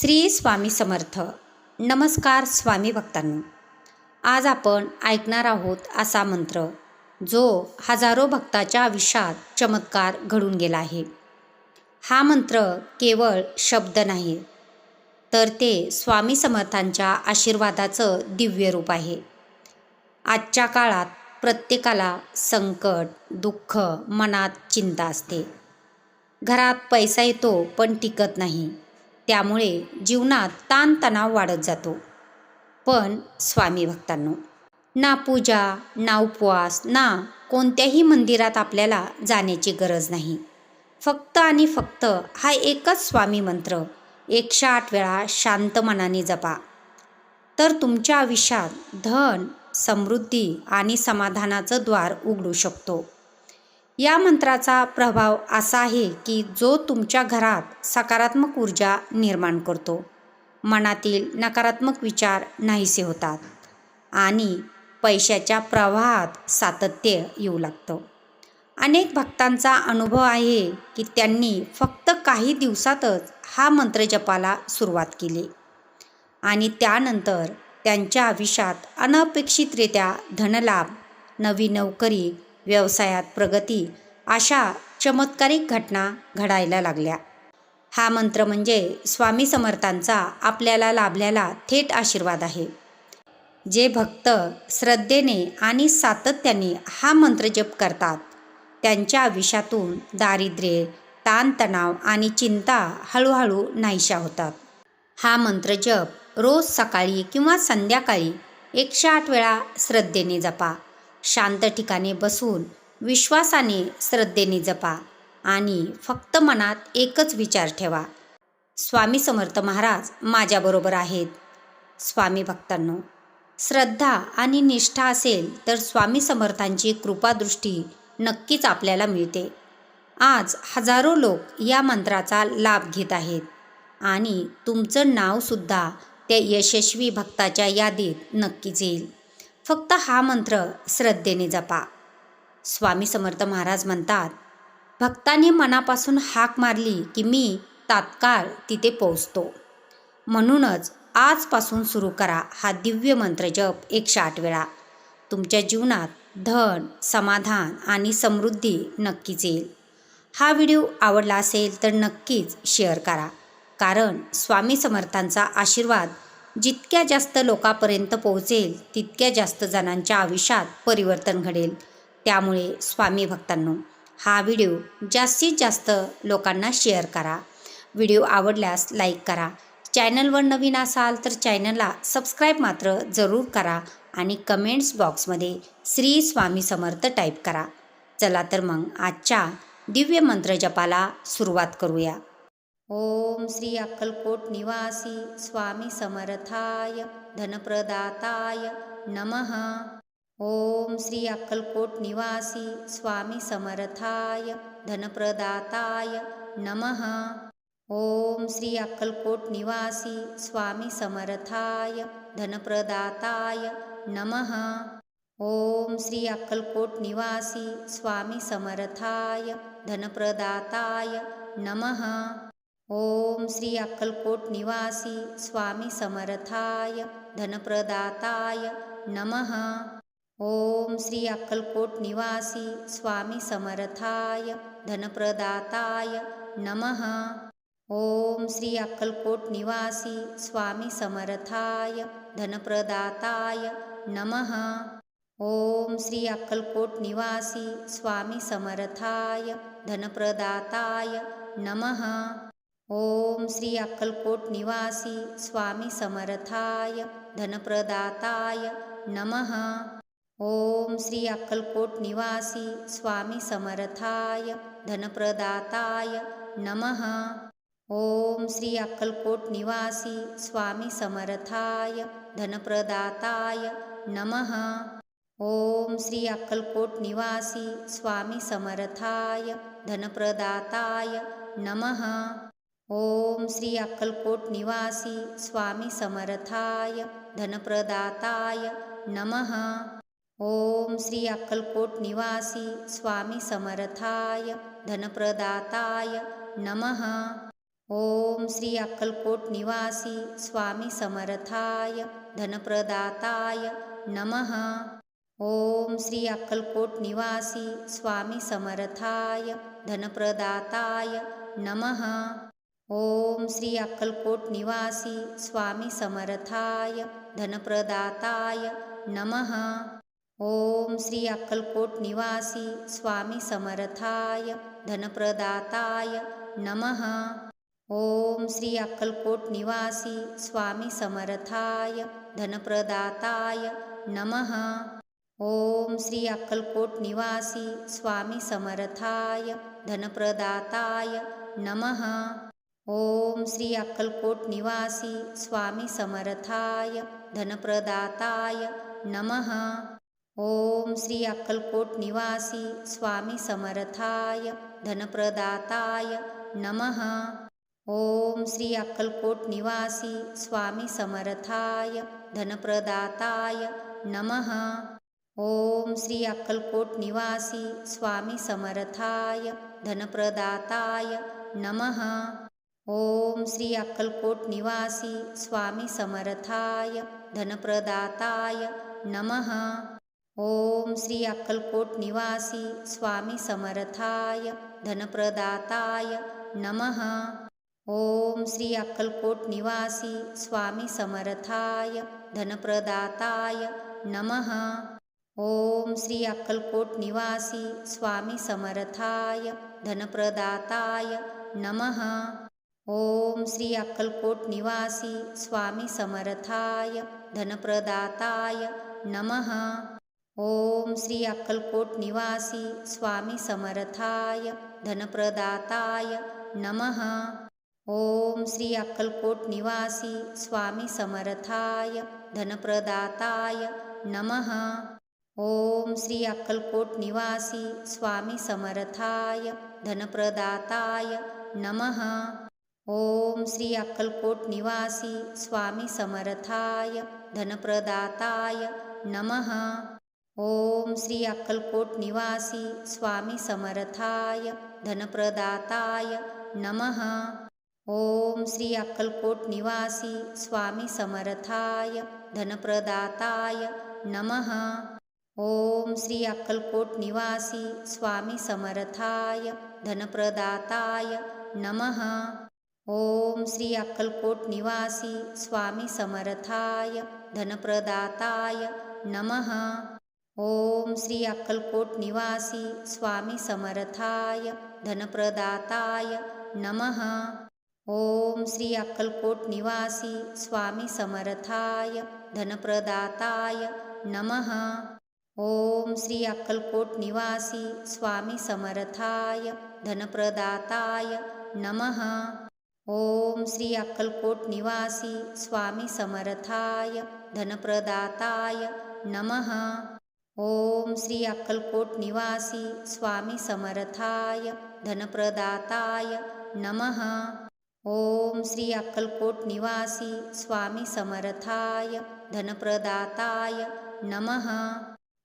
श्री स्वामी समर्थ. नमस्कार स्वामी भक्तांनो आज आपण ऐकणार आहोत असा मंत्र जो हजारो भक्ताच्या आयुष्यात चमत्कार घडून गेला आहे. हा मंत्र केवळ शब्द नाही तर ते स्वामी समर्थांच्या आशीर्वादाचं दिव्य रूप आहे. आजच्या काळात प्रत्येकाला संकट दुःख मनात चिंता असते. घरात पैसा येतो पण टिकत नाही. त्यामुळे जीवनात ताणतणाव वाढत जातो. पण स्वामी भक्तांनो ना पूजा ना उपवास ना कोणत्याही मंदिरात आपल्याला जाण्याची गरज नाही. फक्त आणि फक्त हा एकच स्वामी मंत्र एकशे आठ वेळा शांत मनाने जपा. तर तुमच्या आयुष्यात धन समृद्धी आणि समाधानाचं द्वार उघडू शकतो. या मंत्राचा प्रभाव असा आहे की जो तुमच्या घरात सकारात्मक ऊर्जा निर्माण करतो. मनातील नकारात्मक विचार नाहीसे होतात आणि पैशाच्या प्रवाहात सातत्य येऊ लागतं. अनेक भक्तांचा अनुभव आहे की त्यांनी फक्त काही दिवसातच हा मंत्र जपाला सुरुवात केली आणि त्यानंतर त्यांच्या आयुष्यात अनपेक्षितरित्या धनलाभ नवी नोकरी व्यवसायात प्रगती अशा चमत्कारिक घटना घडायला लागल्या. हा मंत्र म्हणजे स्वामी समर्थांचा आपल्याला लाभलेला थेट आशीर्वाद आहे. जे भक्त श्रद्धेने आणि सातत्याने हा मंत्र जप करतात त्यांच्या आयुष्यातून दारिद्र्ये ताणतणाव आणि चिंता हळूहळू नाहीशा होतात. हा मंत्र जप रोज सकाळी किंवा संध्याकाळी एकशे आठ वेळा श्रद्धेने जपा. शांत ठिकाणी बसून विश्वासाने श्रद्धेने जपा आणि फक्त मनात एकच विचार ठेवा. स्वामी समर्थ महाराज माझ्याबरोबर आहेत. स्वामी भक्तांनो श्रद्धा आणि निष्ठा असेल तर स्वामी समर्थांची कृपादृष्टी नक्कीच आपल्याला मिळते. आज हजारो लोक या मंत्राचा लाभ घेत आहेत आणि तुमचं नावसुद्धा त्या यशस्वी भक्ताच्या यादीत नक्कीच येईल. फक्त हा मंत्र श्रद्धेने जपा. स्वामी समर्थ महाराज म्हणतात भक्ताने मनापासून हाक मारली की मी तात्काळ तिथे पोहोचतो. म्हणूनच आजपासून सुरू करा हा दिव्य मंत्र जप एकशे आठ वेळा. तुमच्या जीवनात धन समाधान आणि समृद्धी नक्कीच येईल. हा व्हिडिओ आवडला असेल तर नक्कीच शेअर करा. कारण स्वामी समर्थांचा आशीर्वाद जितक्या जास्त लोकांपर्यंत पोहोचेल तितक्या जास्त जणांच्या आयुष्यात परिवर्तन घडेल. त्यामुळे स्वामी भक्तांनो हा व्हिडिओ जास्तीत जास्त लोकांना शेअर करा. व्हिडिओ आवडल्यास लाईक करा. चॅनलवर नवीन असाल तर चॅनलला सबस्क्राईब मात्र जरूर करा आणि कमेंट्स बॉक्समध्ये श्री स्वामी समर्थ टाईप करा. चला तर मग आजच्या दिव्य मंत्र जपाला सुरुवात करूया. ओम श्री अक्कलकोट निवासी स्वामी समर्थाय धनप्रदाताय नमः। ओम श्री अक्कलकोट निवासी स्वामी समर्थाय धनप्रदाताय नमः। ओम श्री अक्कलकोट निवासी स्वामी समर्थाय धनप्रदाताय नमः। ओम श्री अक्कलकोट निवासी स्वामी समर्थाय धनप्रदाताय नमः। ओम श्री अक्कलकोट निवासी स्वामी समर्थाय धनप्रदाताय नमः। ओम श्री अक्कलकोट निवासी स्वामी समर्थाय धनप्रदाताय नमः। ओम श्री अक्कलकोट निवासी स्वामी समर्थाय धनप्रदाताय नमः। ओम श्री अक्कलकोट निवासी स्वामी समर्थाय धनप्रदाताय नमः। ओम श्री अक्कलकोट निवासी स्वामी समर्थाय धनप्रदाताय नमः। ओम श्री अक्कलकोट निवासी स्वामी समर्थाय धनप्रदाताय नमः। ओम श्री अक्कलकोट निवासी स्वामी समर्थाय धनप्रदाताय नमः। ओम श्री अक्कलकोट निवासी स्वामी समर्थाय धनप्रदाताय नमः। ओम श्री अक्कलकोट निवासी स्वामी समर्थाय धनप्रदाताय नमः। ओम श्री अक्कलकोट निवासी स्वामी समर्थाय धनप्रदाताय नमः। ओम श्री अक्कलकोट निवासी स्वामी समर्थाय धनप्रदाताय नमः। ओम श्री अक्कलकोट निवासी स्वामी समर्थाय धनप्रदाताय नमः। ओम श्री अक्कलकोट निवासी स्वामी समर्थाय धनप्रदाताय नमः। ओम श्री अक्कलकोट निवासी स्वामी समर्थाय धनप्रदाताय नमः। ओम श्री अक्कलकोट निवासी स्वामी समर्थाय धनप्रदाताय नमः। ओम श्री अक्कलकोट निवासी स्वामी समर्थाय धनप्रदाताय नमः। ओम श्री अक्कलकोट निवासी स्वामी समर्थाय धनप्रदाताय नमः। ओम श्री अक्कलकोट निवासी स्वामी समर्थाय धनप्रदाताय नमः। ओम श्री अक्कलकोट निवासी स्वामी समर्थाय धनप्रदाताय नमः। ओम श्री अक्कलकोट निवासी स्वामी समर्थाय धनप्रदाताय नमः। ओम श्री अक्कलकोट निवासी स्वामी समर्थाय धनप्रदाताय नमः। ओम श्री अक्कलकोट निवासी स्वामी समर्थाय धनप्रदाताय नमः। ओम श्री अक्कलकोट निवासी स्वामी समर्थाय धनप्रदाताय नमः। ओम श्री अक्कलकोट निवासी स्वामी समर्थाय धनप्रदाताय नमः। ओम श्री अक्कलकोट निवासी स्वामी समर्थाय धनप्रदाताय नमः। ओम श्री अक्कलकोट निवासी स्वामी समर्थाय धनप्रदाताय नमः। ओम श्री अक्कलकोट निवासी स्वामी समर्थाय धनप्रदाताय नमः। ओम श्री अक्कलकोट निवासी स्वामी समर्थाय धनप्रदाताय नमः। ओम श्री अक्कलकोट निवासी स्वामी समर्थाय धनप्रदाताय नमः। ओम श्री अक्कलकोट निवासी स्वामी समर्थाय धनप्रदाताय नमः। ओम श्री अक्कलकोट निवासी स्वामी समर्थाय धनप्रदाताय नमः। ओम श्री अक्कलकोट निवासी स्वामी समर्थाय धनप्रदाताय नमः। ओम श्री अक्कलकोट निवासी स्वामी समर्थाय धनप्रदाताय नमः। ओम श्री अक्कलकोट निवासी स्वामी समर्थाय धनप्रदाताय नमः। ओम श्री अक्कलकोट निवासी स्वामी समर्थाय धनप्रदाताय नमः। ओम श्री अक्कलकोट निवासी स्वामी समर्थाय धनप्रदाताय नमः। ओम श्री अक्कलकोट निवासी स्वामी समर्थाय धनप्रदाताय नमः। ओम श्री अक्कलकोट निवासी स्वामी समर्थाय धनप्रदाताय नमः। ओम श्री अक्कलकोट निवासी स्वामी समर्थाय धनप्रदाताय नमः।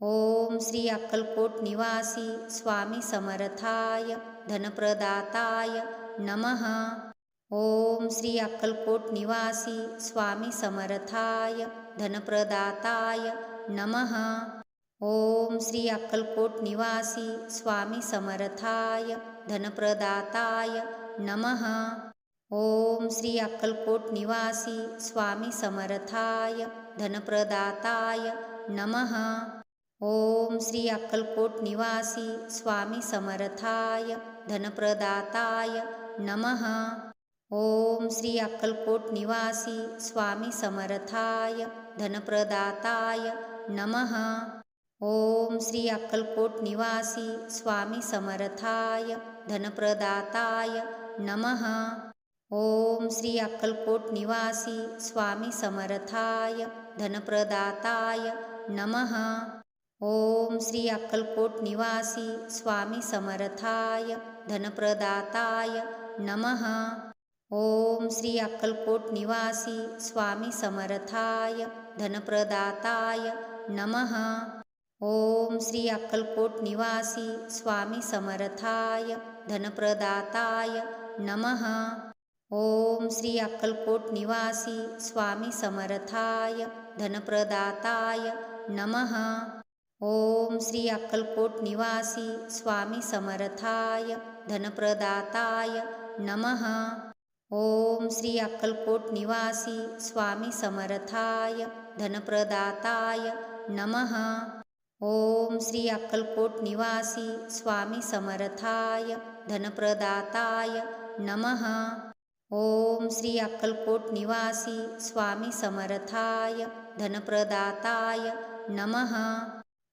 ओम श्री अक्कलकोट निवासी स्वामी समर्थाय धनप्रदाताय नमः। ओम श्री अक्कलकोट निवासी स्वामी समर्थाय धनप्रदाताय नमः। ओम श्री अक्कलकोट निवासी स्वामी समर्थाय धनप्रदाताय नमः। ओम श्री अक्कलकोट निवासी स्वामी समर्थाय धनप्रदाताय नमः। ओम श्री अक्कलकोट निवासी स्वामी समर्थाय धनप्रदाताय नमः। ओम श्री अक्कलकोट निवासी स्वामी समर्थाय धनप्रदाताय नमः। ओम श्री अक्कलकोट निवासी स्वामी समर्थाय धनप्रदाताय नमः। ओम श्री अक्कलकोट निवासी स्वामी समर्थाय धनप्रदाताय नमः। ओम श्री अक्कलकोट निवासी स्वामी समर्थाय धनप्रदाताय नमः। ओम श्री अक्कलकोट निवासी स्वामी समर्थाय धनप्रदाताय नमः। ओम श्री अक्कलकोट निवासी स्वामी समर्थाय धनप्रदाताय नमः। ओम श्री अक्कलकोट निवासी स्वामी समर्थाय धनप्रदाताय नमः। ओम श्री अक्कलकोट निवासी स्वामी समर्थाय धनप्रदाताय नमः। ओम श्री अक्कलकोट निवासी स्वामी समर्थाय धनप्रदाताय नमः। ओम श्री अक्कलकोट निवासी स्वामी समर्थाय धनप्रदाताय नमः। ओम श्री अक्कलकोट निवासी स्वामी समर्थाय धनप्रदाताय नमः।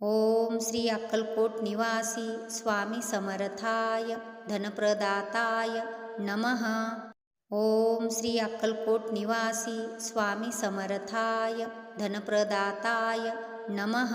ओम श्री अक्कलकोट निवासी स्वामी समर्थाय धनप्रदाताय नमः। ओम श्री अक्कलकोट निवासी स्वामी समर्थाय धनप्रदाताय नमः.